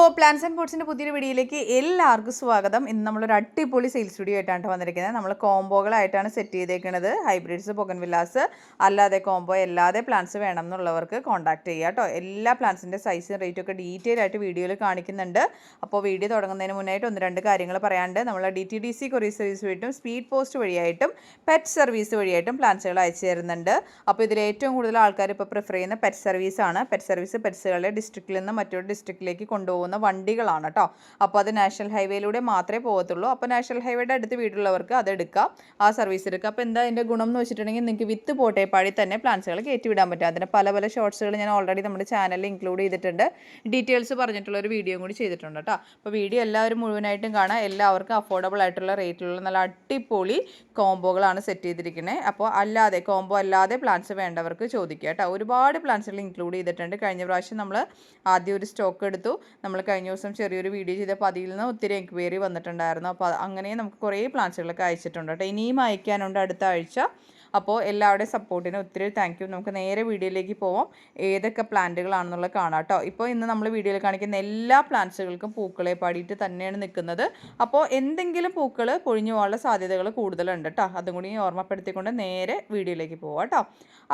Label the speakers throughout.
Speaker 1: hello plans and ബോട്ട്സിൻ്റെ പുതിയൊരു വീഡിയോയിലേക്ക് എല്ലാവർക്കും സ്വാഗതം ഇന്ന് നമ്മളൊരു അടിപൊളി സെയിൽസ് വീഡിയോ ആയിട്ടാണ് വന്നിരിക്കുന്നത് നമ്മൾ കോംബോകളായിട്ടാണ് സെറ്റ് ചെയ്തേക്കുന്നത് ഹൈബ്രിഡ്സ് പൊക്കൻ വില്ലാസ് അല്ലാതെ കോംബോ അല്ലാതെ പ്ലാൻസ് വേണം എന്നുള്ളവർക്ക് കോൺടാക്ട് ചെയ്യുക കേട്ടോ എല്ലാ പ്ലാൻസിൻ്റെ സൈസും റേറ്റും ഒക്കെ ഡീറ്റെയിൽ ആയിട്ട് വീഡിയോയിൽ കാണിക്കുന്നുണ്ട് അപ്പോൾ വീഡിയോ തുടങ്ങുന്നതിന് മുന്നായിട്ട് ഒന്ന് രണ്ട് കാര്യങ്ങൾ പറയാണ്ട് നമ്മൾ D T D C courier service വഴിയും സ്പീഡ് പോസ്റ്റ് വഴിയായിട്ടും പെറ്റ് സർവീസ് വഴിയായിട്ടും പ്ലാൻസുകൾ അയച്ചു തരുന്നുണ്ട് അപ്പോൾ ഇതിൽ ഏറ്റവും കൂടുതൽ ആൾക്കാർ ഇപ്പോൾ പ്രിഫർ ചെയ്യുന്ന പെറ്റ് സർവീസാണ് പെറ്റ് സർവീസ് പെറ്റ്സുകളെ ഡിസ്ട്രിക്റ്റിൽ നിന്ന് മറ്റൊരു ഡിസ്ട്രിക്റ്റിലേക്ക് കൊണ്ടുപോകുന്ന പോകുന്ന വണ്ടികളാണ് കേട്ടോ അപ്പോൾ അത് നാഷണൽ ഹൈവേയിലൂടെ മാത്രമേ പോകത്തുള്ളൂ അപ്പോൾ നാഷണൽ ഹൈവേയുടെ അടുത്ത് വീട്ടിലുള്ളവർക്ക് അത് എടുക്കാം ആ സർവീസ് എടുക്കാം അപ്പോൾ എന്താ അതിൻ്റെ ഗുണം എന്ന് വെച്ചിട്ടുണ്ടെങ്കിൽ നിങ്ങൾക്ക് വിത്ത് പോട്ടേപ്പാടി തന്നെ പ്ലാന്റ്സുകൾ കയറ്റിവിടാൻ പറ്റും അതിൻ്റെ പല പല ഷോർട്സുകൾ ഞാൻ ഓൾറെഡി നമ്മുടെ ചാനലിൽ ഇൻക്ലൂഡ് ചെയ്തിട്ടുണ്ട് ഡീറ്റെയിൽസ് പറഞ്ഞിട്ടുള്ള ഒരു വീഡിയോ കൂടി ചെയ്തിട്ടുണ്ട് കേട്ടോ അപ്പോൾ വീഡിയോ എല്ലാവരും മുഴുവനായിട്ടും കാണാം എല്ലാവർക്കും അഫോർഡബിൾ ആയിട്ടുള്ള റേറ്റിലുള്ള നല്ല അടിപൊളി കോംബോകളാണ് സെറ്റ് ചെയ്തിരിക്കുന്നത് അപ്പോൾ അല്ലാതെ കോംബോ അല്ലാതെ പ്ലാന്റ്സ് വേണ്ടവർക്ക് ചോദിക്കുക കേട്ടോ ഒരുപാട് പ്ലാന്റ്സുകൾ ഇൻക്ലൂഡ് ചെയ്തിട്ടുണ്ട് കഴിഞ്ഞ പ്രാവശ്യം നമ്മൾ ആദ്യം ഒരു സ്റ്റോക്ക് എടുത്തു നമ്മൾ കഴിഞ്ഞ ദിവസം ചെറിയൊരു വീഡിയോ ചെയ്തപ്പോൾ അതിൽ നിന്ന് ഒത്തിരി എൻക്വയറി വന്നിട്ടുണ്ടായിരുന്നു അപ്പോൾ അങ്ങനെ നമുക്ക് കുറേ പ്ലാന്റ്സുകളൊക്കെ അയച്ചിട്ടുണ്ട് കേട്ടോ ഇനിയും അയക്കാനുണ്ട് അടുത്ത ആഴ്ച അപ്പോൾ എല്ലാവരുടെയും സപ്പോർട്ടിന് ഒത്തിരി താങ്ക് യു നമുക്ക് നേരെ വീഡിയോയിലേക്ക് പോവാം ഏതൊക്കെ പ്ലാന്റുകളാണെന്നുള്ളത് കാണാം കേട്ടോ ഇപ്പോൾ ഇന്ന് നമ്മൾ വീഡിയോയിൽ കാണിക്കുന്ന എല്ലാ പ്ലാന്റ്സുകൾക്കും പൂക്കളെ പാടിയിട്ട് തന്നെയാണ് നിൽക്കുന്നത് അപ്പോൾ എന്തെങ്കിലും പൂക്കൾ പൊഴിഞ്ഞു പോകാനുള്ള സാധ്യതകൾ കൂടുതലുണ്ട് കേട്ടോ അതും കൂടി ഓർമ്മപ്പെടുത്തിക്കൊണ്ട് നേരെ വീഡിയോയിലേക്ക് പോവാം കേട്ടോ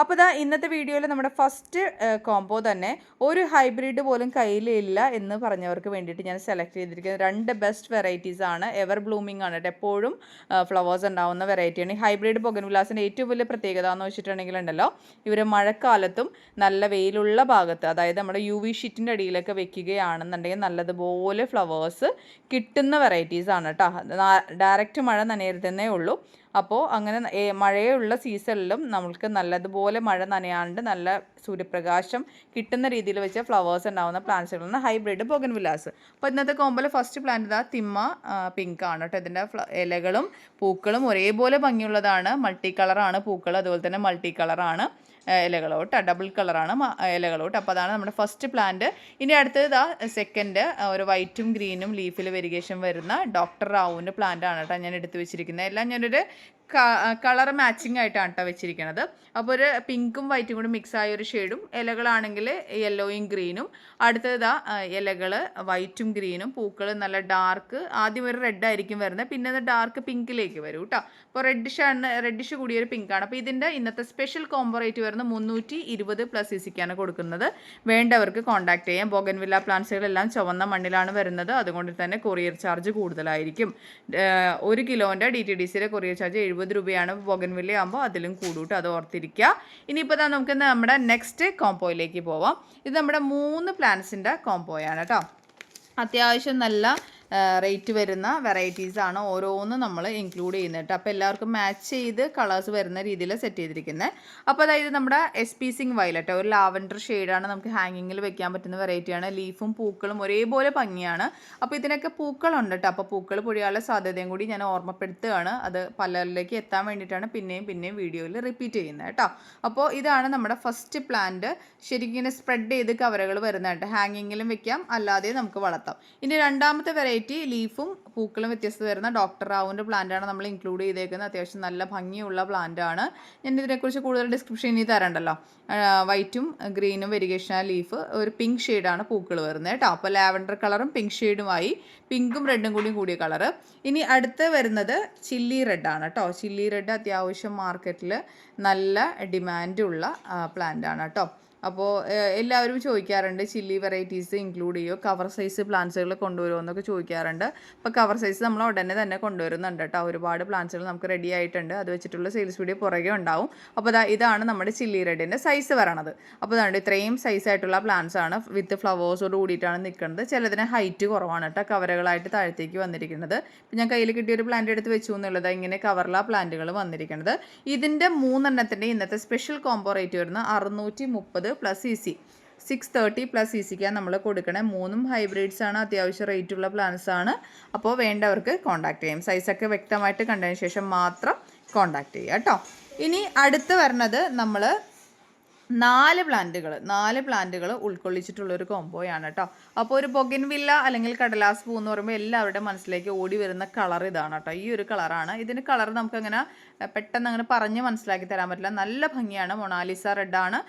Speaker 1: അപ്പോൾ ഇതാ ഇന്നത്തെ വീഡിയോയിൽ നമ്മുടെ ഫസ്റ്റ് കോംബോ തന്നെ ഒരു ഹൈബ്രിഡ് പോലും കയ്യിലില്ല എന്ന് പറഞ്ഞവർക്ക് വേണ്ടിയിട്ട് ഞാൻ സെലക്ട് ചെയ്തിരിക്കുന്നത് രണ്ട് ബെസ്റ്റ് വെറൈറ്റീസാണ് ആണ് എവർ ബ്ലൂമിംഗ് ആണ് എപ്പോഴും ഫ്ലവേഴ്സ് ഉണ്ടാവുന്ന വെറൈറ്റിയാണ് ഹൈബ്രിഡ് പൊഗൻവിലാസിൻ്റെ ഏറ്റവും ഏറ്റവും വലിയ പ്രത്യേകത എന്ന് വെച്ചിട്ടുണ്ടെങ്കിൽ ഉണ്ടല്ലോ ഇവർ മഴക്കാലത്തും നല്ല വെയിലുള്ള ഭാഗത്ത് അതായത് നമ്മുടെ യു വി ഷീറ്റിൻ്റെ അടിയിലൊക്കെ വെക്കുകയാണെന്നുണ്ടെങ്കിൽ നല്ലതുപോലെ ഫ്ലവേഴ്സ് കിട്ടുന്ന വെറൈറ്റീസാണ് കേട്ടോ ഡയറക്റ്റ് മഴ നനയരുതെന്നേ ഉള്ളൂ അപ്പോൾ അങ്ങനെ മഴയുള്ള സീസണിലും നമ്മൾക്ക് നല്ലതുപോലെ മഴ നനയാണ്ട് നല്ല സൂര്യപ്രകാശം കിട്ടുന്ന രീതിയിൽ വെച്ച ഫ്ലവേഴ്സ് ഉണ്ടാവുന്ന പ്ലാന്റ്സുകളാണ് ഹൈബ്രിഡ് ബോഗൻ വിലാസ് അപ്പോൾ ഇന്നത്തെ കോമ്പോലെ ഫസ്റ്റ് പ്ലാന്റ് ഇതാ തിമ്മ പിങ്ക് ആണ് കേട്ടോ ഇതിൻ്റെ ഇലകളും പൂക്കളും ഒരേപോലെ ഭംഗിയുള്ളതാണ് മൾട്ടി കളറാണ് പൂക്കൾ അതുപോലെ തന്നെ മൾട്ടി കളറാണ് ഇലകളോട്ട് ഡബിൾ കളറാണ് ഇലകളോട്ട് അപ്പോൾ അതാണ് നമ്മുടെ ഫസ്റ്റ് പ്ലാന്റ് ഇനി അടുത്തത് ആ സെക്കൻഡ് ഒരു വൈറ്റും ഗ്രീനും ലീഫിൽ വെരിഗേഷൻ വരുന്ന ഡോക്ടർ റാവുവിൻ്റെ പ്ലാന്റ് ആണ് കേട്ടോ ഞാൻ എടുത്തു വെച്ചിരിക്കുന്നത് എല്ലാം ഞാനൊരു കളർ മാച്ചിങ് ആയിട്ടാണ് കേട്ടോ വെച്ചിരിക്കുന്നത് അപ്പോൾ ഒരു പിങ്കും വൈറ്റും കൂടി മിക്സ് ആയ ഒരു ഷെയ്ഡും ഇലകളാണെങ്കിൽ യെല്ലോയും ഗ്രീനും അടുത്തത് ഇലകൾ വൈറ്റും ഗ്രീനും പൂക്കൾ നല്ല ഡാർക്ക് ആദ്യം ഒരു റെഡ് ആയിരിക്കും വരുന്നത് പിന്നെ അത് ഡാർക്ക് പിങ്കിലേക്ക് വരും കേട്ടോ അപ്പോൾ റെഡിഷാണ് റെഡിഷ് കൂടിയൊരു ഒരു പിങ്കാണ് അപ്പോൾ ഇതിൻ്റെ ഇന്നത്തെ സ്പെഷ്യൽ കോംബോ റേറ്റ് വരുന്നത് മുന്നൂറ്റി ഇരുപത് പ്ലസ് ഇ സിക്കാണ് കൊടുക്കുന്നത് വേണ്ടവർക്ക് കോൺടാക്ട് ചെയ്യാം ബോഗൻവില്ല പ്ലാന്റ്സുകളെല്ലാം ചുവന്ന മണ്ണിലാണ് വരുന്നത് അതുകൊണ്ട് തന്നെ കൊറിയർ ചാർജ് കൂടുതലായിരിക്കും ഒരു കിലോൻ്റെ ഡി ടി ഡി സിയിലെ കൊറിയർ ചാർജ് എഴുപത് രൂപയാണ് ബൊഗൻവില്ല ആകുമ്പോൾ അതിലും കൂടും അത് ഓർത്തിരിക്കുക ഇനിയിപ്പോൾ നമുക്ക് നമ്മുടെ നെക്സ്റ്റ് കോംപോയിലേക്ക് പോവാം ഇത് നമ്മുടെ മൂന്ന് പ്ലാന്റ്സിൻ്റെ കോംപോയാണ് കേട്ടോ അത്യാവശ്യം നല്ല റേറ്റ് വരുന്ന വെറൈറ്റീസാണ് ഓരോന്നും നമ്മൾ ഇൻക്ലൂഡ് ചെയ്യുന്നത് കേട്ടോ അപ്പോൾ എല്ലാവർക്കും മാച്ച് ചെയ്ത് കളേഴ്സ് വരുന്ന രീതിയിൽ സെറ്റ് ചെയ്തിരിക്കുന്നത് അപ്പോൾ അതായത് നമ്മുടെ എസ് പി സിങ് വയലറ്റ് ഒരു ലാവൻഡർ ഷെയ്ഡാണ് നമുക്ക് ഹാങ്ങിങ്ങിൽ വെക്കാൻ പറ്റുന്ന വെറൈറ്റിയാണ് ലീഫും പൂക്കളും ഒരേപോലെ ഭംഗിയാണ് അപ്പോൾ ഇതിനൊക്കെ പൂക്കളുണ്ട് കേട്ടോ അപ്പോൾ പൂക്കൾ പുഴിയാനുള്ള സാധ്യതയും കൂടി ഞാൻ ഓർമ്മപ്പെടുത്തുകയാണ് അത് പലരിലേക്ക് എത്താൻ വേണ്ടിയിട്ടാണ് പിന്നെയും പിന്നെയും വീഡിയോയിൽ റിപ്പീറ്റ് ചെയ്യുന്നത് കേട്ടോ അപ്പോൾ ഇതാണ് നമ്മുടെ ഫസ്റ്റ് പ്ലാന്റ് ശരിക്കും ഇങ്ങനെ സ്പ്രെഡ് ചെയ്ത് കവറുകൾ വരുന്നതായിട്ട് ഹാങ്ങിങ്ങിലും വെക്കാം അല്ലാതെ നമുക്ക് വളർത്താം ഇനി രണ്ടാമത്തെ വെറൈറ്റി വെറൈറ്റി ലീഫും പൂക്കളും വ്യത്യസ്ത തരുന്ന ഡോക്ടർ റാവുവിൻ്റെ പ്ലാന്റാണ് നമ്മൾ ഇൻക്ലൂഡ് ചെയ്തേക്കുന്നത് അത്യാവശ്യം നല്ല ഭംഗിയുള്ള പ്ലാന്റാണ് ഞാൻ ഇതിനെക്കുറിച്ച് കൂടുതൽ ഡിസ്ക്രിപ്ഷൻ ഇനി തരണ്ടല്ലോ വൈറ്റും ഗ്രീനും വെരിഗേഷൻ ആ ലീഫ് ഒരു പിങ്ക് ഷെയ്ഡാണ് പൂക്കൾ വരുന്നത് കേട്ടോ അപ്പോൾ ലാവൻഡർ കളറും പിങ്ക് ഷെയ്ഡുമായി പിങ്കും റെഡും കൂടി കൂടിയ കളർ ഇനി അടുത്ത് വരുന്നത് ചില്ലി റെഡാണ് കേട്ടോ ചില്ലി റെഡ് അത്യാവശ്യം മാർക്കറ്റിൽ നല്ല ഡിമാൻഡുള്ള പ്ലാന്റാണ് കേട്ടോ അപ്പോൾ എല്ലാവരും ചോദിക്കാറുണ്ട് ചില്ലി വെറൈറ്റീസ് ഇൻക്ലൂഡ് ചെയ്യുമോ കവർ സൈസ് പ്ലാന്റ്സുകൾ കൊണ്ടുവരുമോ എന്നൊക്കെ ചോദിക്കാറുണ്ട് അപ്പോൾ കവർ സൈസ് നമ്മൾ ഉടനെ തന്നെ കൊണ്ടുവരുന്നുണ്ട് കേട്ടോ ഒരുപാട് പ്ലാന്റ്സുകൾ നമുക്ക് റെഡി ആയിട്ടുണ്ട് അത് വെച്ചിട്ടുള്ള സെയിൽസ് വീഡിയോ പുറകെ ഉണ്ടാവും അപ്പോൾ അതാ ഇതാണ് നമ്മുടെ ചില്ലി റെഡിൻ്റെ സൈസ് വരണത് അപ്പോൾ ഇതാണ് ഇത്രയും സൈസ് ആയിട്ടുള്ള പ്ലാന്റ്സ് ആണ് വിത്ത് ഫ്ലവേഴ്സോട് കൂടിയിട്ടാണ് നിൽക്കുന്നത് ചിലതിന് ഹൈറ്റ് കുറവാണ് കേട്ടോ കവറുകളായിട്ട് താഴത്തേക്ക് വന്നിരിക്കുന്നത് ഞാൻ കയ്യിൽ കിട്ടിയ ഒരു പ്ലാന്റ് എടുത്ത് വെച്ചു എന്നുള്ളത് ഇങ്ങനെ കവറിലാ പ്ലാന്റുകൾ വന്നിരിക്കുന്നത് ഇതിൻ്റെ മൂന്നെണ്ണത്തിൻ്റെ ഇന്നത്തെ സ്പെഷ്യൽ കോംബോ റേറ്റ് വരുന്ന അറുന്നൂറ്റി മുപ്പത് plus E C six thirty plus E സിക്കാണ് നമ്മൾ കൊടുക്കണേ മൂന്നും ഹൈബ്രിഡ്സ് ആണ് അത്യാവശ്യം റേറ്റുള്ള പ്ലാൻസ് ആണ് അപ്പോൾ വേണ്ടവർക്ക് കോൺടാക്ട് ചെയ്യാം സൈസൊക്കെ വ്യക്തമായിട്ട് കണ്ടതിന് ശേഷം മാത്രം കോൺടാക്ട് ചെയ്യുക കേട്ടോ ഇനി അടുത്ത് വരുന്നത് നമ്മൾ നാല് പ്ലാന്റുകൾ നാല് പ്ലാന്റുകൾ ഉൾക്കൊള്ളിച്ചിട്ടുള്ള ഒരു കോംബോയാണ് കേട്ടോ അപ്പോൾ ഒരു ബൊഗിൻ വില്ല അല്ലെങ്കിൽ കടലാസ് പൂ എന്ന് പറയുമ്പോൾ എല്ലാവരുടെ മനസ്സിലേക്ക് ഓടി വരുന്ന കളർ ഇതാണ് കേട്ടോ ഈ ഒരു കളറാണ് ഇതിന് കളർ നമുക്കങ്ങനെ പെട്ടെന്ന് അങ്ങനെ പറഞ്ഞ് മനസ്സിലാക്കി തരാൻ പറ്റില്ല നല്ല ഭംഗിയാണ് മൊണാലിസ റെഡാണ്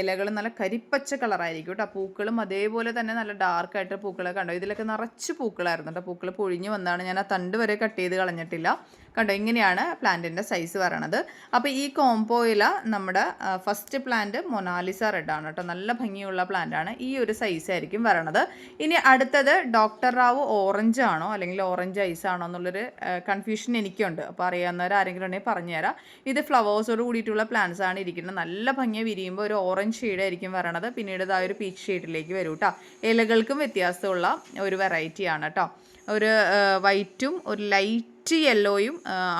Speaker 1: ഇലകൾ നല്ല കരിപ്പച്ച കളറായിരിക്കും കേട്ടോ പൂക്കളും അതേപോലെ തന്നെ നല്ല ഡാർക്കായിട്ട് പൂക്കളെ കണ്ടോ ഇതിലൊക്കെ നിറച്ച് പൂക്കളായിരുന്നു കേട്ടോ പൂക്കൾ പൊഴിഞ്ഞു വന്നാണ് ഞാൻ ആ തണ്ട് വരെ കട്ട് ചെയ്ത് കളഞ്ഞിട്ടില്ല കണ്ടോ ഇങ്ങനെയാണ് പ്ലാന്റിൻ്റെ സൈസ് പറയണത് അപ്പോൾ ഈ കോംപോയില നമ്മുടെ ഫസ്റ്റ് പ്ലാന്റ് മൊനാലിസ റെഡാണ് കേട്ടോ നല്ല ഭംഗിയുള്ള പ്ലാന്റാണ് ഈ ഒരു സൈസ് ആയിരിക്കും വരണത് ഇനി അടുത്തത് ഡോക്ടർ റാവു ഓറഞ്ച് ആണോ അല്ലെങ്കിൽ ഓറഞ്ച് ഐസ് ആണോ എന്നുള്ളൊരു കൺഫ്യൂഷൻ എനിക്കുണ്ട് അപ്പോൾ അറിയാവുന്നവർ ആരെങ്കിലും ഉണ്ടെങ്കിൽ പറഞ്ഞുതരാം ഇത് ഫ്ലവേഴ്സോട് കൂടിയിട്ടുള്ള പ്ലാന്റ്സ് ആണ് ഇരിക്കുന്നത് നല്ല മഞ്ഞ വിരിയുമ്പോൾ ഒരു ഓറഞ്ച് ആയിരിക്കും വരണത് പിന്നീട് ഇതാ ഒരു പീച്ച് ഷെയ്ഡിലേക്ക് വരും കേട്ടോ ഇലകൾക്കും വ്യത്യാസമുള്ള ഒരു വെറൈറ്റിയാണ് കേട്ടോ ഒരു വൈറ്റും ഒരു ലൈറ്റ് യെല്ലോയും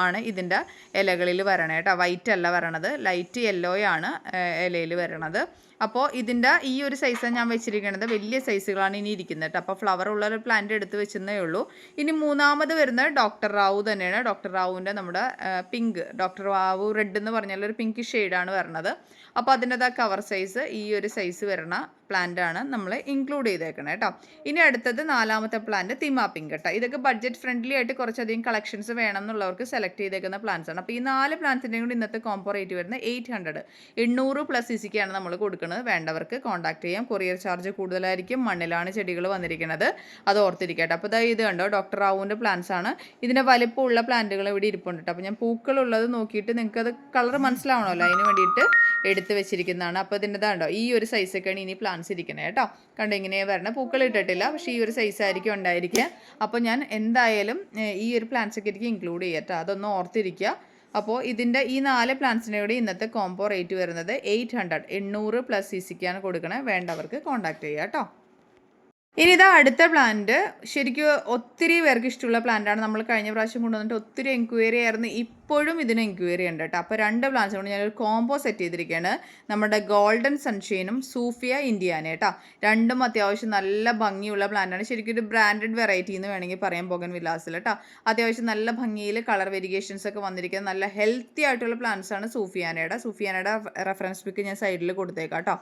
Speaker 1: ആണ് ഇതിൻ്റെ ഇലകളിൽ വരണേ കേട്ടോ വൈറ്റ് അല്ല വരണത് ലൈറ്റ് യെല്ലോയാണ് ഇലയിൽ വരണത് അപ്പോൾ ഇതിൻ്റെ ഈ ഒരു സൈസാണ് ഞാൻ വെച്ചിരിക്കുന്നത് വലിയ സൈസുകളാണ് ഇനി ഇരിക്കുന്നത് കേട്ടോ അപ്പോൾ ഫ്ലവർ ഉള്ള ഒരു പ്ലാന്റ് എടുത്ത് വെച്ചെന്നേ ഉള്ളൂ ഇനി മൂന്നാമത് വരുന്നത് ഡോക്ടർ റാവു തന്നെയാണ് ഡോക്ടർ റാവുവിൻ്റെ നമ്മുടെ പിങ്ക് ഡോക്ടർ റാവു റെഡ് എന്ന് പറഞ്ഞാൽ ഒരു പിങ്ക് ഷെയ്ഡാണ് വരണത് അപ്പോൾ അതിൻ്റെതാ കവർ സൈസ് ഈ ഒരു സൈസ് വരണ പ്ലാന്റാണ് നമ്മൾ ഇൻക്ലൂഡ് ചെയ്തേക്കണേ കേട്ടോ ഇനി അടുത്തത് നാലാമത്തെ പ്ലാന്റ് തിമാപ്പിങ് കേട്ടോ ഇതൊക്കെ ബഡ്ജറ്റ് ഫ്രണ്ട്ലി ആയിട്ട് കുറച്ചധികം കളക്ഷൻസ് വേണം എന്നുള്ളവർക്ക് സെലക്ട് ചെയ്തേക്കുന്ന പ്ലാൻസ് ആണ് അപ്പോൾ ഈ നാല് പ്ലാൻസിൻ്റെയും കൂടി ഇന്നത്തെ കോംബോ റേറ്റ് വരുന്നത് എയ്റ്റ് ഹൺഡ്രഡ് എണ്ണൂറ് പ്ലസ് ഇസിക്കാണ് നമ്മൾ കൊടുക്കുന്നത് വേണ്ടവർക്ക് കോൺടാക്ട് ചെയ്യാം കൊറിയർ ചാർജ് കൂടുതലായിരിക്കും മണ്ണിലാണ് ചെടികൾ വന്നിരിക്കുന്നത് അത് ഓർത്തിരിക്കട്ടെ അപ്പോൾ ഇതാ ഇത് കണ്ടോ ഡോക്ടർ റാവുവിൻ്റെ പ്ലാൻസ് ആണ് ഇതിൻ്റെ വലിപ്പമുള്ള പ്ലാന്റുകൾ ഇവിടെ ഇരിപ്പുണ്ട് കേട്ടോ അപ്പോൾ ഞാൻ പൂക്കളുള്ളത് നോക്കിയിട്ട് നിങ്ങൾക്കത് കളർ മനസ്സിലാവണമല്ലോ അതിന് വേണ്ടിയിട്ട് എടുത്ത് എടുത്ത് വെച്ചിരിക്കുന്നതാണ് അപ്പോൾ ഇതിൻ്റെ ഈ ഒരു സൈസൊക്കെയാണ് ഇനി പ്ലാന്റ്സ് ഇരിക്കുന്നത് കേട്ടോ കണ്ടോ ഇങ്ങനെ വരണം പൂക്കൾ ഇട്ടിട്ടില്ല പക്ഷേ ഈ ഒരു സൈസായിരിക്കും ഉണ്ടായിരിക്കുക അപ്പോൾ ഞാൻ എന്തായാലും ഈ ഒരു പ്ലാന്റ്സൊക്കെ എനിക്ക് ഇൻക്ലൂഡ് കേട്ടോ അതൊന്ന് ഓർത്തിരിക്കുക അപ്പോൾ ഇതിൻ്റെ ഈ നാല് കൂടി ഇന്നത്തെ കോംബോ റേറ്റ് വരുന്നത് എയ്റ്റ് ഹൺഡ്രഡ് എണ്ണൂറ് പ്ലസ് സി സിക്കാണ് കൊടുക്കണേ വേണ്ടവർക്ക് കോൺടാക്ട് ചെയ്യുക കേട്ടോ ഇനി ഇതാ അടുത്ത പ്ലാന്റ് ശരിക്കും ഒത്തിരി പേർക്ക് ഇഷ്ടമുള്ള പ്ലാന്റാണ് നമ്മൾ കഴിഞ്ഞ പ്രാവശ്യം കൊണ്ടുവന്നിട്ട് ഒത്തിരി എൻക്വയറി ആയിരുന്നു ഈ ഇപ്പോഴും ഇതിന് എൻക്വയറി ഉണ്ട് കേട്ടോ അപ്പോൾ രണ്ട് പ്ലാൻസ് കൊണ്ട് ഞാനൊരു കോംബോ സെറ്റ് ചെയ്തിരിക്കുകയാണ് നമ്മുടെ ഗോൾഡൻ സൺഷെയിനും സൂഫിയ ഇന്ത്യാനെ കേട്ടോ രണ്ടും അത്യാവശ്യം നല്ല ഭംഗിയുള്ള പ്ലാന്റാണ് ശരിക്കും ഒരു ബ്രാൻഡഡ് വെറൈറ്റി എന്ന് വേണമെങ്കിൽ പറയാൻ പോകാൻ വിലാസിൽ കേട്ടോ അത്യാവശ്യം നല്ല ഭംഗിയിൽ കളർ വേരിയേഷൻസ് ഒക്കെ വന്നിരിക്കുന്ന നല്ല ഹെൽത്തി ആയിട്ടുള്ള പ്ലാന്റ്സ് ആണ് സൂഫിയാനയുടെ സൂഫിയാനയുടെ റെഫറൻസ് ബുക്ക് ഞാൻ സൈഡിൽ കൊടുത്തേക്കാം കേട്ടോ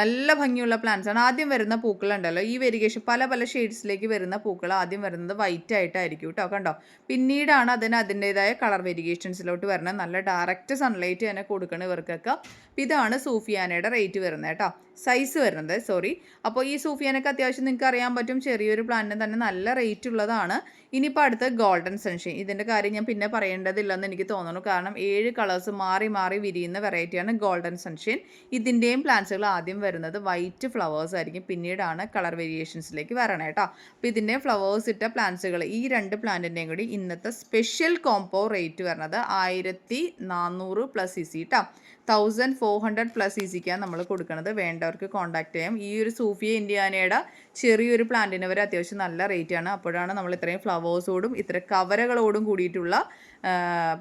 Speaker 1: നല്ല ഭംഗിയുള്ള പ്ലാന്റ്സ് ആണ് ആദ്യം വരുന്ന പൂക്കളുണ്ടല്ലോ ഈ വേരിയേഷൻ പല പല ഷെയ്ഡ്സിലേക്ക് വരുന്ന പൂക്കൾ ആദ്യം വരുന്നത് വൈറ്റ് ആയിട്ടായിരിക്കും കേട്ടോ കണ്ടോ പിന്നീടാണ് അതിന് അതിൻ്റെതായ കളർ വെരിഗേഷൻ ഡയമെൻഷനിലോട്ട് വരണം നല്ല ഡയറക്റ്റ് സൺലൈറ്റ് തന്നെ കൊടുക്കണം ഇവർക്കൊക്കെ അപ്പം ഇതാണ് സൂഫിയാനയുടെ റേറ്റ് വരുന്നത് കേട്ടോ സൈസ് വരുന്നത് സോറി അപ്പോൾ ഈ സൂഫിയാനൊക്കെ അത്യാവശ്യം നിങ്ങൾക്ക് അറിയാൻ പറ്റും ചെറിയൊരു പ്ലാന്റിന് തന്നെ നല്ല റേറ്റ് ഉള്ളതാണ് ഇനിയിപ്പോൾ അടുത്ത ഗോൾഡൻ സൺഷൈൻ ഇതിൻ്റെ കാര്യം ഞാൻ പിന്നെ പറയേണ്ടതില്ലെന്ന് എനിക്ക് തോന്നുന്നു കാരണം ഏഴ് കളേഴ്സ് മാറി മാറി വിരിയുന്ന വെറൈറ്റിയാണ് ഗോൾഡൻ സൺഷൈൻ ഇതിൻ്റെയും പ്ലാന്റ്സുകൾ ആദ്യം വരുന്നത് വൈറ്റ് ഫ്ലവേഴ്സ് ആയിരിക്കും പിന്നീടാണ് കളർ വേരിയേഷൻസിലേക്ക് വരണേ കേട്ടോ അപ്പോൾ ഇതിൻ്റെ ഫ്ലവേഴ്സ് ഇട്ട പ്ലാന്റ്സുകൾ ഈ രണ്ട് പ്ലാന്റിൻ്റെയും കൂടി ഇന്നത്തെ സ്പെഷ്യൽ കോംബോ റേറ്റ് വരുന്നത് ആയിരത്തി നാന്നൂറ് പ്ലസ് ഇ സി കേട്ടോ തൗസൻഡ് ഫോർ ഹൺഡ്രഡ് പ്ലസ് ഈസിക്കാണ് നമ്മൾ കൊടുക്കുന്നത് വേണ്ടവർക്ക് കോൺടാക്ട് ചെയ്യാം ഈ ഒരു സൂഫിയ ഇന്ത്യാനയുടെ ചെറിയൊരു പ്ലാന്റിന് വരെ അത്യാവശ്യം നല്ല റേറ്റ് ആണ് അപ്പോഴാണ് നമ്മൾ ഇത്രയും ഫ്ലവേഴ്സോടും ഇത്ര കവരകളോടും കൂടിയിട്ടുള്ള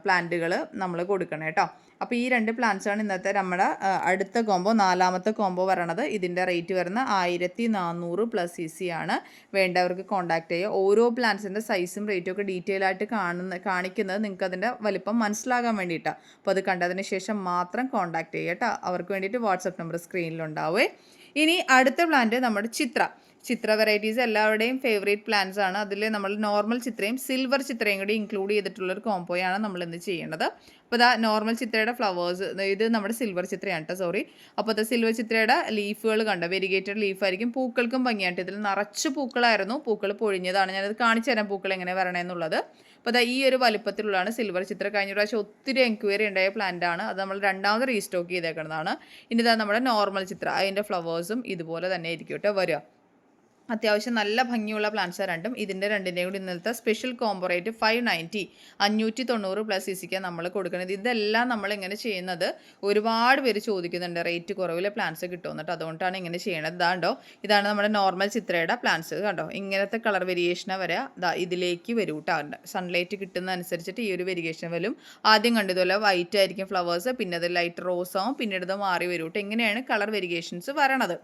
Speaker 1: പ്ലാന്റുകൾ നമ്മൾ കൊടുക്കണം കേട്ടോ അപ്പോൾ ഈ രണ്ട് പ്ലാൻസാണ് ഇന്നത്തെ നമ്മുടെ അടുത്ത കോംബോ നാലാമത്തെ കോംബോ വരണത് ഇതിൻ്റെ റേറ്റ് വരുന്ന ആയിരത്തി നാനൂറ് പ്ലസ് ഇ e സി ആണ് വേണ്ടവർക്ക് കോൺടാക്റ്റ് ചെയ്യുക ഓരോ പ്ലാന്റ്സിൻ്റെ സൈസും റേറ്റും ഒക്കെ ഡീറ്റെയിൽ ആയിട്ട് കാണുന്ന കാണിക്കുന്നത് നിങ്ങൾക്ക് അതിൻ്റെ വലിപ്പം മനസ്സിലാകാൻ വേണ്ടിയിട്ടാണ് അപ്പോൾ അത് കണ്ടതിന് ശേഷം മാത്രം കോൺടാക്റ്റ് ചെയ്യട്ടോ അവർക്ക് വേണ്ടിയിട്ട് വാട്സപ്പ് നമ്പർ സ്ക്രീനിലുണ്ടാവേ ഇനി അടുത്ത പ്ലാന്റ് നമ്മുടെ ചിത്ര ചിത്ര വെറൈറ്റീസ് എല്ലാവരുടെയും ഫേവറേറ്റ് പ്ലാന്റ്സ് ആണ് അതിൽ നമ്മൾ നോർമൽ ചിത്രയും സിൽവർ ചിത്രയും കൂടി ഇൻക്ലൂഡ് ചെയ്തിട്ടുള്ളൊരു കോമ്പോയാണ് നമ്മൾ ഇന്ന് ചെയ്യേണ്ടത് അപ്പോൾ ഇതാ നോർമൽ ചിത്രയുടെ ഫ്ലവേഴ്സ് ഇത് നമ്മുടെ സിൽവർ ചിത്രയാണ് കേട്ടോ സോറി അപ്പോൾ അത് സിൽവർ ചിത്രയുടെ ലീഫുകൾ കണ്ട വെരിഗേറ്റഡ് ലീഫായിരിക്കും പൂക്കൾക്കും ഭംഗിയായിട്ട് ഇതിൽ നിറച്ച് പൂക്കളായിരുന്നു പൂക്കൾ പൊഴിഞ്ഞതാണ് ഞാനത് കാണിച്ചു തരാം പൂക്കൾ എങ്ങനെ വരണമെന്നുള്ളത് അപ്പോൾ അതാ ഈ ഒരു വലിപ്പത്തിലുള്ളതാണ് സിൽവർ ചിത്രം കഴിഞ്ഞ പ്രാവശ്യം ഒത്തിരി എൻക്വയറി ഉണ്ടായ പ്ലാന്റ് ആണ് അത് നമ്മൾ രണ്ടാമത് റീസ്റ്റോക്ക് ചെയ്തേക്കുന്നതാണ് ഇനി ഇതാ നമ്മുടെ നോർമൽ ചിത്രം അതിൻ്റെ ഫ്ലവേഴ്സും ഇതുപോലെ തന്നെ ആയിരിക്കും കേട്ടോ വരിക അത്യാവശ്യം നല്ല ഭംഗിയുള്ള പ്ലാൻസ് രണ്ടും ഇതിൻ്റെ രണ്ടിൻ്റെയും കൂടി ഇന്നലത്തെ special combo rate five ninety അഞ്ഞൂറ്റി തൊണ്ണൂറ് പ്ലസ് സി സിക്കാണ് നമ്മൾ കൊടുക്കുന്നത് ഇതെല്ലാം നമ്മൾ ഇങ്ങനെ ചെയ്യുന്നത് ഒരുപാട് പേര് ചോദിക്കുന്നുണ്ട് റേറ്റ് കുറവിലെ പ്ലാൻസ് കിട്ടുമെന്നിട്ട് അതുകൊണ്ടാണ് ഇങ്ങനെ ചെയ്യണത് ഇതാണ്ടോ ഇതാണ് നമ്മുടെ നോർമൽ ചിത്രയുടെ പ്ലാൻസ് കണ്ടോ ഇങ്ങനത്തെ കളർ വേരിയേഷനെ വരെ ഇതിലേക്ക് വരും കേട്ടോ സൺലൈറ്റ് കിട്ടുന്ന അനുസരിച്ചിട്ട് ഈ ഒരു വേരിയേഷൻ വരും ആദ്യം കണ്ടതുപോലെ വൈറ്റ് ആയിരിക്കും ഫ്ലവേഴ്സ് പിന്നെ അത് ലൈറ്റ് റോസ് ആവും പിന്നീട് ഇത് മാറി വരും കേട്ടോ ഇങ്ങനെയാണ് കളർ വേരിയേഷൻസ് വരണത്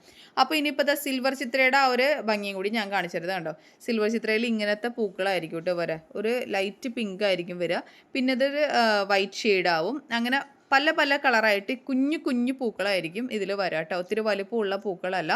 Speaker 1: അപ്പോൾ ഇനിയിപ്പോൾ സിൽവർ ചിത്രയുടെ ആ ഒരു ഭംഗിയും കൂടി ഞാൻ കാണിച്ചിരുന്നത് കണ്ടോ സിൽവർ ചിത്രയിൽ ഇങ്ങനത്തെ പൂക്കളായിരിക്കും കേട്ടോ വരെ ഒരു ലൈറ്റ് പിങ്ക് ആയിരിക്കും വരിക പിന്നെ അതൊരു വൈറ്റ് ഷെയ്ഡാവും അങ്ങനെ പല പല കളറായിട്ട് കുഞ്ഞു കുഞ്ഞു പൂക്കളായിരിക്കും ഇതിൽ വരാം കേട്ടോ ഒത്തിരി വലുപ്പമുള്ള പൂക്കളല്ല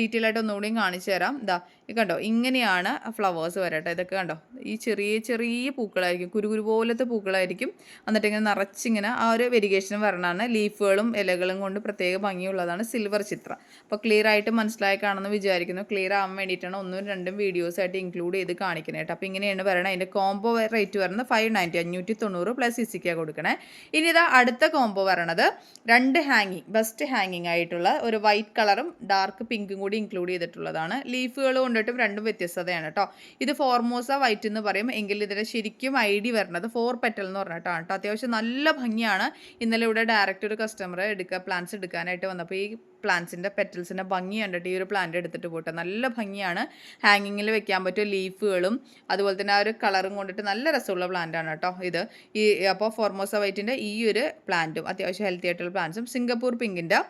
Speaker 1: ഡീറ്റെയിൽ ആയിട്ട് ഒന്നുകൂടി കാണിച്ചു തരാം ഇതാ കണ്ടോ ഇങ്ങനെയാണ് ഫ്ലവേഴ്സ് വരട്ടെ ഇതൊക്കെ കണ്ടോ ഈ ചെറിയ ചെറിയ പൂക്കളായിരിക്കും കുരുകുരു പോലത്തെ പൂക്കളായിരിക്കും എന്നിട്ട് ഇങ്ങനെ നിറച്ചിങ്ങനെ ആ ഒരു വെരിഗേഷനും വരണമാണ് ലീഫുകളും ഇലകളും കൊണ്ട് പ്രത്യേക ഭംഗിയുള്ളതാണ് സിൽവർ ചിത്രം അപ്പോൾ ക്ലിയർ ആയിട്ട് മനസ്സിലായി വിചാരിക്കുന്നു ക്ലിയർ ആവാൻ വേണ്ടിയിട്ടാണ് ഒന്നും രണ്ടും വീഡിയോസായിട്ട് ഇൻക്ലൂഡ് ചെയ്ത് കാണിക്കുന്നത് കേട്ടോ അപ്പോൾ ഇങ്ങനെയാണ് പറയുന്നത് അതിൻ്റെ കോംബോ റേറ്റ് വരുന്നത് ഫൈവ് നയൻറ്റി അഞ്ഞൂറ്റി തൊണ്ണൂറ് പ്ലസ് ഇസിക്കാണ് കൊടുക്കണേ ഇനി ഇതാ അടുത്ത കോംബോ വരണത് രണ്ട് ഹാങ്ങിങ് ബെസ്റ്റ് ഹാങ്ങിങ് ആയിട്ടുള്ള ഒരു വൈറ്റ് കളറും ഡാർക്ക് പിങ്കും കൂടി ഇൻക്ലൂഡ് ചെയ്തിട്ടുള്ളതാണ് ലീഫുകൾ കൊണ്ട് രണ്ടും രണ്ടും വ്യത്യസ്തതയാണ് കേട്ടോ ഇത് ഫോർമോസ വൈറ്റ് എന്ന് പറയും എങ്കിൽ ഇതിൻ്റെ ശരിക്കും ഐ ഡി വരുന്നത് ഫോർ പെറ്റൽ എന്ന് പറഞ്ഞിട്ടാണ് കേട്ടോ അത്യാവശ്യം നല്ല ഭംഗിയാണ് ഇന്നലെ ഇവിടെ ഡയറക്റ്റ് ഒരു കസ്റ്റമർ എടുക്കുക പ്ലാൻസ് എടുക്കാനായിട്ട് വന്നപ്പോൾ ഈ പ്ലാന്റ്സിൻ്റെ പെറ്റൽസിൻ്റെ ഭംഗി കണ്ടിട്ട് ഈ ഒരു പ്ലാന്റ് എടുത്തിട്ട് പോട്ടെ നല്ല ഭംഗിയാണ് ഹാങ്ങിങ്ങിൽ വെക്കാൻ പറ്റും ലീഫുകളും അതുപോലെ തന്നെ ആ ഒരു കളറും കൊണ്ടിട്ട് നല്ല രസമുള്ള പ്ലാന്റാണ് കേട്ടോ ഇത് ഈ അപ്പോൾ ഫോർമോസ വൈറ്റിൻ്റെ ഈ ഒരു പ്ലാന്റും അത്യാവശ്യം ഹെൽത്തി ആയിട്ടുള്ള പ്ലാന്റ്സും സിംഗപ്പൂർ പിങ്കിൻ്റെ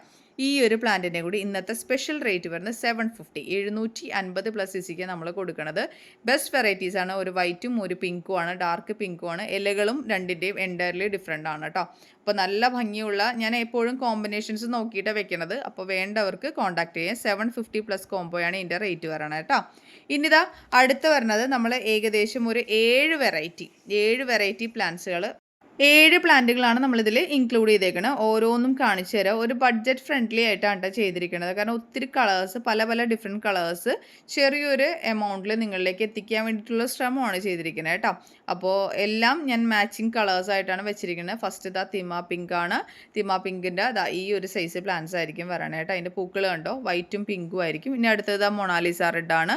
Speaker 1: ഈ ഒരു പ്ലാന്റിൻ്റെ കൂടി ഇന്നത്തെ സ്പെഷ്യൽ റേറ്റ് വരുന്നത് സെവൻ ഫിഫ്റ്റി എഴുന്നൂറ്റി അൻപത് പ്ലസ് ഇസിക്ക് നമ്മൾ കൊടുക്കുന്നത് ബെസ്റ്റ് വെറൈറ്റീസ് ആണ് ഒരു വൈറ്റും ഒരു പിങ്കും ആണ് ഡാർക്ക് പിങ്കും ആണ് ഇലകളും രണ്ടിൻ്റെയും എൻറ്റയർലി ഡിഫറെൻ്റ് ആണ് കേട്ടോ അപ്പോൾ നല്ല ഭംഗിയുള്ള ഞാൻ എപ്പോഴും കോമ്പിനേഷൻസ് നോക്കിയിട്ട് വെക്കുന്നത് അപ്പോൾ വേണ്ടവർക്ക് കോൺടാക്ട് ചെയ്യാം സെവൻ ഫിഫ്റ്റി പ്ലസ് കോംബോയാണ് ഇതിൻ്റെ റേറ്റ് വരണത് കേട്ടോ ഇനിതാ അടുത്ത് വരുന്നത് നമ്മൾ ഏകദേശം ഒരു ഏഴ് വെറൈറ്റി ഏഴ് വെറൈറ്റി പ്ലാന്റ്സുകൾ ഏഴ് പ്ലാന്റുകളാണ് നമ്മളിതിൽ ഇൻക്ലൂഡ് ചെയ്തേക്കുന്നത് ഓരോന്നും കാണിച്ചു തരാം ഒരു ബഡ്ജറ്റ് ഫ്രണ്ട്ലി ആയിട്ടാണ് കേട്ടോ ചെയ്തിരിക്കുന്നത് കാരണം ഒത്തിരി കളേഴ്സ് പല പല ഡിഫറെൻറ്റ് കളേഴ്സ് ചെറിയൊരു എമൗണ്ടിൽ നിങ്ങളിലേക്ക് എത്തിക്കാൻ വേണ്ടിയിട്ടുള്ള ശ്രമമാണ് ചെയ്തിരിക്കുന്നത് കേട്ടോ അപ്പോൾ എല്ലാം ഞാൻ മാച്ചിങ് കളേഴ്സ് ആയിട്ടാണ് വെച്ചിരിക്കുന്നത് ഫസ്റ്റ് ഇതാ തിമ പിങ്ക് ആണ് തിമ പിങ്കിൻ്റെ അതാ ഈ ഒരു സൈസ് പ്ലാന്റ്സ് ആയിരിക്കും വരണേ കേട്ടോ അതിൻ്റെ പൂക്കൾ കണ്ടോ വൈറ്റും പിങ്കും ആയിരിക്കും ഇനി അടുത്തത് മൊണാലിസ റെഡ് ആണ്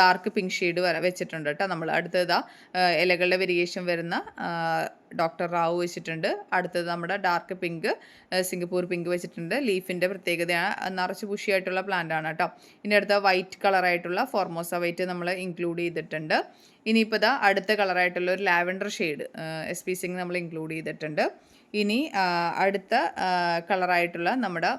Speaker 1: ഡാർക്ക് പിങ്ക് ഷെയ്ഡ് വെച്ചിട്ടുണ്ട് കേട്ടോ നമ്മൾ അടുത്തത് ഇലകളുടെ വേരിയേഷൻ വരുന്ന ഡോക്ടർ റാവു വെച്ചിട്ടുണ്ട് അടുത്തത് നമ്മുടെ ഡാർക്ക് പിങ്ക് സിംഗപ്പൂർ പിങ്ക് വെച്ചിട്ടുണ്ട് ലീഫിൻ്റെ പ്രത്യേകതയാണ് നിറച്ച് പുഷിയായിട്ടുള്ള പ്ലാന്റ് ആണ് കേട്ടോ ഇനി അടുത്ത വൈറ്റ് കളറായിട്ടുള്ള ഫോർമോസ വൈറ്റ് നമ്മൾ ഇൻക്ലൂഡ് ചെയ്തിട്ടുണ്ട് ഇനിയിപ്പോൾ ഇതാ അടുത്ത കളറായിട്ടുള്ള ഒരു lavender shade S P Singh നമ്മൾ ഇൻക്ലൂഡ് ചെയ്തിട്ടുണ്ട് ഇനി അടുത്ത കളറായിട്ടുള്ള നമ്മുടെ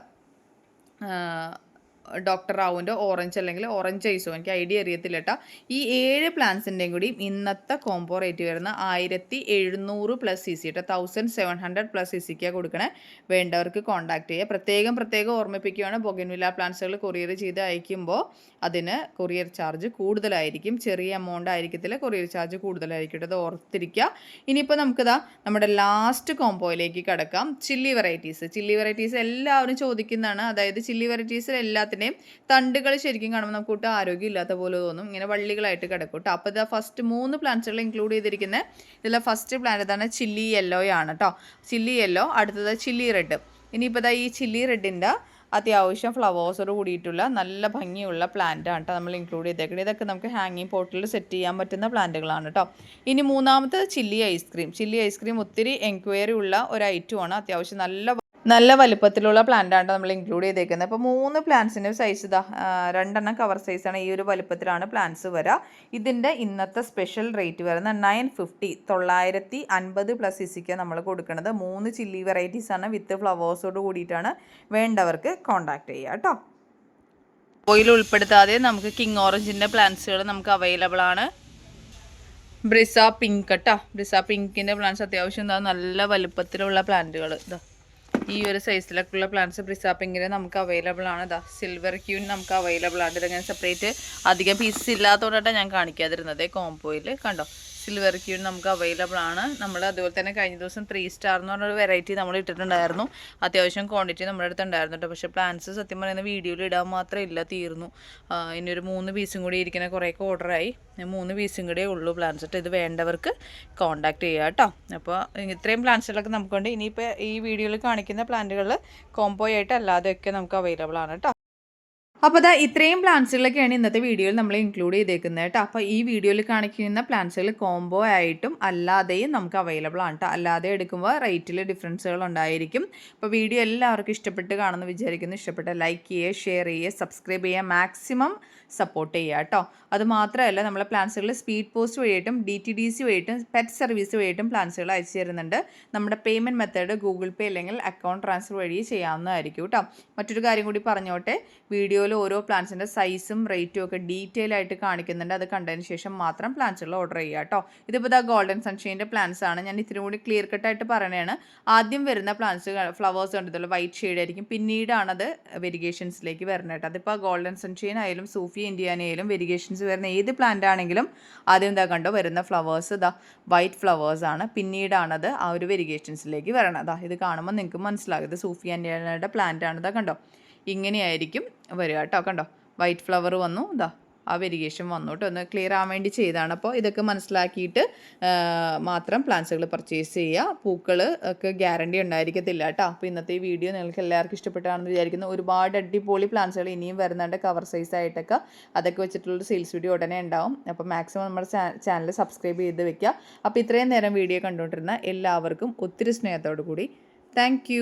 Speaker 1: ഡോക്ടർ റാവുവിൻ്റെ ഓറഞ്ച് അല്ലെങ്കിൽ ഓറഞ്ച് ഐസോ എനിക്ക് ഐഡിയ അറിയത്തില്ല കേട്ടോ ഈ ഏഴ് പ്ലാന്റ്സിൻ്റെയും കൂടി ഇന്നത്തെ കോംബോ റേറ്റ് വരുന്ന ആയിരത്തി എഴുന്നൂറ് പ്ലസ് സി സി കേട്ടോ thousand seven hundred plus C സിക്ക് കൊടുക്കണേ വേണ്ടവർക്ക് കോൺടാക്ട് ചെയ്യുക പ്രത്യേകം പ്രത്യേകം ഓർമ്മിപ്പിക്കുകയാണ് ബൊഗൻവില്ല പ്ലാന്റ്സുകൾ കൊറിയർ ചെയ്ത് അയക്കുമ്പോൾ അതിന് കൊറിയർ ചാർജ് കൂടുതലായിരിക്കും ചെറിയ എമൗണ്ട് ആയിരിക്കത്തില്ല കൊറിയർ ചാർജ് കൂടുതലായിരിക്കും കേട്ടോ അത് ഓർത്തിരിക്കുക ഇനിയിപ്പോൾ നമുക്കിതാ നമ്മുടെ ലാസ്റ്റ് കോംബോയിലേക്ക് കിടക്കാം ചില്ലി വെറൈറ്റീസ് ചില്ലി വെറൈറ്റീസ് എല്ലാവരും ചോദിക്കുന്നതാണ് അതായത് ചില്ലി വെറൈറ്റീസിൽ എല്ലാത്തിനും മരത്തിൻ്റെയും തണ്ടുകൾ ശരിക്കും കാണുമ്പോൾ നമുക്ക് ഒട്ടും ആരോഗ്യം ഇല്ലാത്ത പോലെ തോന്നും ഇങ്ങനെ വള്ളികളായിട്ട് കിടക്കും കേട്ടോ അപ്പോൾ ഇതാ ഫസ്റ്റ് മൂന്ന് പ്ലാന്റ്സുകൾ ഇൻക്ലൂഡ് ചെയ്തിരിക്കുന്ന ഇതിലെ ഫസ്റ്റ് പ്ലാന്റ് തന്നെ ചില്ലി യെല്ലോ ആണ് കേട്ടോ ചില്ലി യെല്ലോ അടുത്തത് ചില്ലി റെഡ് ഇനിയിപ്പോൾ ഈ ചില്ലി റെഡിൻ്റെ അത്യാവശ്യം ഫ്ലവേഴ്സോട് കൂടിയിട്ടുള്ള നല്ല ഭംഗിയുള്ള പ്ലാന്റ് ആണ് കേട്ടോ നമ്മൾ ഇൻക്ലൂഡ് ചെയ്തേക്കുന്നത് ഇതൊക്കെ നമുക്ക് ഹാങ്ങിങ് പോട്ടിൽ സെറ്റ് ചെയ്യാൻ പറ്റുന്ന പ്ലാന്റുകളാണ് കേട്ടോ ഇനി മൂന്നാമത്തെ ചില്ലി ഐസ്ക്രീം ചില്ലി ഐസ്ക്രീം ഒത്തിരി എൻക്വയറി ഉള്ള ഒരു ഐറ്റമാണ് അത്യാവശ്യം നല്ല നല്ല വലുപ്പത്തിലുള്ള പ്ലാന്റാണ് നമ്മൾ ഇൻക്ലൂഡ് ചെയ്തേക്കുന്നത് അപ്പോൾ മൂന്ന് പ്ലാന്റ്സിൻ്റെ സൈസ് ഇതാ രണ്ടെണ്ണം കവർ സൈസാണ് ഈ ഒരു വലുപ്പത്തിലാണ് പ്ലാന്റ്സ് വരിക ഇതിൻ്റെ ഇന്നത്തെ സ്പെഷ്യൽ റേറ്റ് വരുന്നത് നയൻ ഫിഫ്റ്റി തൊള്ളായിരത്തി അൻപത് പ്ലസ് ഇസിക്ക് നമ്മൾ കൊടുക്കുന്നത് മൂന്ന് ചില്ലി വെറൈറ്റീസാണ് വിത്ത് ഫ്ലവേഴ്സോട് കൂടിയിട്ടാണ് വേണ്ടവർക്ക് കോണ്ടാക്ട് ചെയ്യുക കേട്ടോ
Speaker 2: ഓയിൽ ഉൾപ്പെടുത്താതെ
Speaker 1: നമുക്ക് കിങ് ഓറഞ്ചിൻ്റെ പ്ലാന്റ്സുകൾ നമുക്ക് അവൈലബിൾ ആണ് ബ്രിസ പിങ്ക് കേട്ടോ ബ്രിസ പിങ്കിൻ്റെ പ്ലാന്റ്സ് അത്യാവശ്യം എന്താ നല്ല വലുപ്പത്തിലുള്ള പ്ലാന്റുകൾ ഇതാ ഈ ഒരു സൈസിലൊക്കെയുള്ള പ്ലാന്റ്സ് പ്രിസാപ്പിങ്ങിൽ നമുക്ക് അവൈലബിൾ ആണ് ദാ സിൽവർ ക്യൂൻ നമുക്ക് അവൈലബിൾ ആണ് ഇതങ്ങനെ സെപ്പറേറ്റ് അധികം പീസസ് ഇല്ലാത്തതുകൊണ്ടാണ് ഞാൻ കാണിക്കാതിരുന്നത് കോംബോയിൽ കണ്ടോ സിൽവർ ക്യൂൺ നമുക്ക് അവൈലബിൾ ആണ് നമ്മൾ അതുപോലെ തന്നെ കഴിഞ്ഞ ദിവസം ത്രീ സ്റ്റാർ എന്ന് പറഞ്ഞൊരു വെറൈറ്റി നമ്മൾ ഇട്ടിട്ടുണ്ടായിരുന്നു അത്യാവശ്യം ക്വാണ്ടിറ്റി നമ്മുടെ അടുത്ത് ഉണ്ടായിരുന്നു കേട്ടോ പക്ഷേ പ്ലാൻസ് സത്യം പറയുന്ന വീഡിയോയിൽ ഇടാൻ മാത്രമേ ഇല്ല തീർന്നു ഇനി ഒരു മൂന്ന് പീസും കൂടി ഇരിക്കുന്ന കുറേയൊക്കെ ഓർഡറായി മൂന്ന് പീസും കൂടെ ഉള്ളൂ പ്ലാൻസ് കേട്ടോ ഇത് വേണ്ടവർക്ക് കോൺടാക്റ്റ് ചെയ്യുക കേട്ടോ അപ്പോൾ ഇത്രയും പ്ലാൻസുകളൊക്കെ നമുക്കുണ്ട് ഇനിയിപ്പോൾ ഈ വീഡിയോയിൽ കാണിക്കുന്ന പ്ലാന്റുകൾ കോംബോ അല്ലാതെയൊക്കെ നമുക്ക് അവൈലബിൾ ആണ് കേട്ടോ അപ്പോൾ അതാ ഇത്രയും പ്ലാന്റ്സുകളൊക്കെയാണ് ഇന്നത്തെ വീഡിയോയിൽ നമ്മൾ ഇൻക്ലൂഡ് ചെയ്തേക്കുന്നത് കേട്ടോ അപ്പോൾ ഈ വീഡിയോയിൽ കാണിക്കുന്ന പ്ലാന്റ്സുകൾ കോംബോ ആയിട്ടും അല്ലാതെയും നമുക്ക് അവൈലബിൾ ആണ് കേട്ടോ അല്ലാതെ എടുക്കുമ്പോൾ റേറ്റിൽ ഡിഫറൻസുകൾ ഉണ്ടായിരിക്കും അപ്പോൾ വീഡിയോ എല്ലാവർക്കും ഇഷ്ടപ്പെട്ട് കാണുമെന്ന് വിചാരിക്കുന്നു ഇഷ്ടപ്പെട്ട ലൈക്ക് ചെയ്യുക ഷെയർ ചെയ്യുക സബ്സ്ക്രൈബ് ചെയ്യുക മാക്സിമം സപ്പോർട്ട് ചെയ്യുക കേട്ടോ അതുമാത്രമല്ല നമ്മളെ പ്ലാൻസുകൾ സ്പീഡ് പോസ്റ്റ് വഴിയായിട്ടും ഡി ടി ഡി സി വഴിയായിട്ടും പെറ്റ് സർവീസ് വഴിയായിട്ടും പ്ലാൻസുകൾ അയച്ചു തരുന്നുണ്ട് നമ്മുടെ പേയ്മെൻറ്റ് മെത്തേഡ് ഗൂഗിൾ പേ അല്ലെങ്കിൽ അക്കൗണ്ട് ട്രാൻസ്ഫർ വഴി ചെയ്യാവുന്നതായിരിക്കും കേട്ടോ മറ്റൊരു കാര്യം കൂടി പറഞ്ഞോട്ടെ വീഡിയോയിൽ ഓരോ പ്ലാൻസിൻ്റെ സൈസും റേറ്റും ഒക്കെ ഡീറ്റെയിൽ ആയിട്ട് കാണിക്കുന്നുണ്ട് അത് കണ്ടതിന് ശേഷം മാത്രം പ്ലാൻസുകൾ ഓർഡർ ചെയ്യുക കേട്ടോ ഇതിപ്പോൾ ദ ഗോൾഡൻ സൺഷൈൻ്റെ പ്ലാൻസ് ആണ് ഞാൻ ഇത്തിരി കൂടി ക്ലിയർ കട്ടായിട്ട് പറയണതാണ് ആദ്യം വരുന്ന പ്ലാൻസ് ഫ്ലവേഴ്സ് കണ്ടിട്ടുള്ള വൈറ്റ് ഷെയ്ഡ് ആയിരിക്കും പിന്നീടാണത് വെരിഗേഷൻസിലേക്ക് വരുന്നത് കേട്ടോ അതിപ്പോൾ ഗോൾഡൻ സൺഷൈൻ ആയാലും സൂഫി വെറൈറ്റി ഇന്ത്യാനയിലും വെരിഗേഷൻസ് വരുന്ന ഏത് പ്ലാന്റ് ആണെങ്കിലും ആദ്യം എന്താ കണ്ടോ വരുന്ന ഫ്ലവേഴ്സ് ഇതാ വൈറ്റ് ഫ്ലവേഴ്സ് ആണ് പിന്നീടാണത് ആ ഒരു വെരിഗേഷൻസിലേക്ക് വരണം ഇത് കാണുമ്പോൾ നിങ്ങൾക്ക് മനസ്സിലാകും ഇത് ആൻഡിയാനയുടെ പ്ലാന്റ് ആണ് ഇതാ കണ്ടോ ഇങ്ങനെയായിരിക്കും വരിക കേട്ടോ കണ്ടോ വൈറ്റ് ഫ്ലവർ വന്നു ഇതാ ആ വെരിഗേഷൻ വന്നോട്ട് ഒന്ന് ക്ലിയർ ആവാൻ വേണ്ടി ചെയ്താണ് അപ്പോൾ ഇതൊക്കെ മനസ്സിലാക്കിയിട്ട് മാത്രം പ്ലാന്റ്സുകൾ പർച്ചേസ് ചെയ്യുക പൂക്കൾ ഒക്കെ ഗ്യാരണ്ടി ഉണ്ടായിരിക്കത്തില്ല കേട്ടോ അപ്പോൾ ഇന്നത്തെ ഈ വീഡിയോ നിങ്ങൾക്ക് എല്ലാവർക്കും ഇഷ്ടപ്പെട്ടാണെന്ന് വിചാരിക്കുന്നു ഒരുപാട് അടിപൊളി പ്ലാന്റ്സുകൾ ഇനിയും വരുന്നുണ്ട് കവർ സൈസ് ആയിട്ടൊക്കെ അതൊക്കെ വെച്ചിട്ടുള്ള സെയിൽസ് വീഡിയോ ഉടനെ ഉണ്ടാവും അപ്പോൾ മാക്സിമം നമ്മുടെ ചാനൽ സബ്സ്ക്രൈബ് ചെയ്ത് വെക്കുക അപ്പോൾ ഇത്രയും നേരം വീഡിയോ കണ്ടുകൊണ്ടിരുന്ന എല്ലാവർക്കും ഒത്തിരി സ്നേഹത്തോടു കൂടി താങ്ക്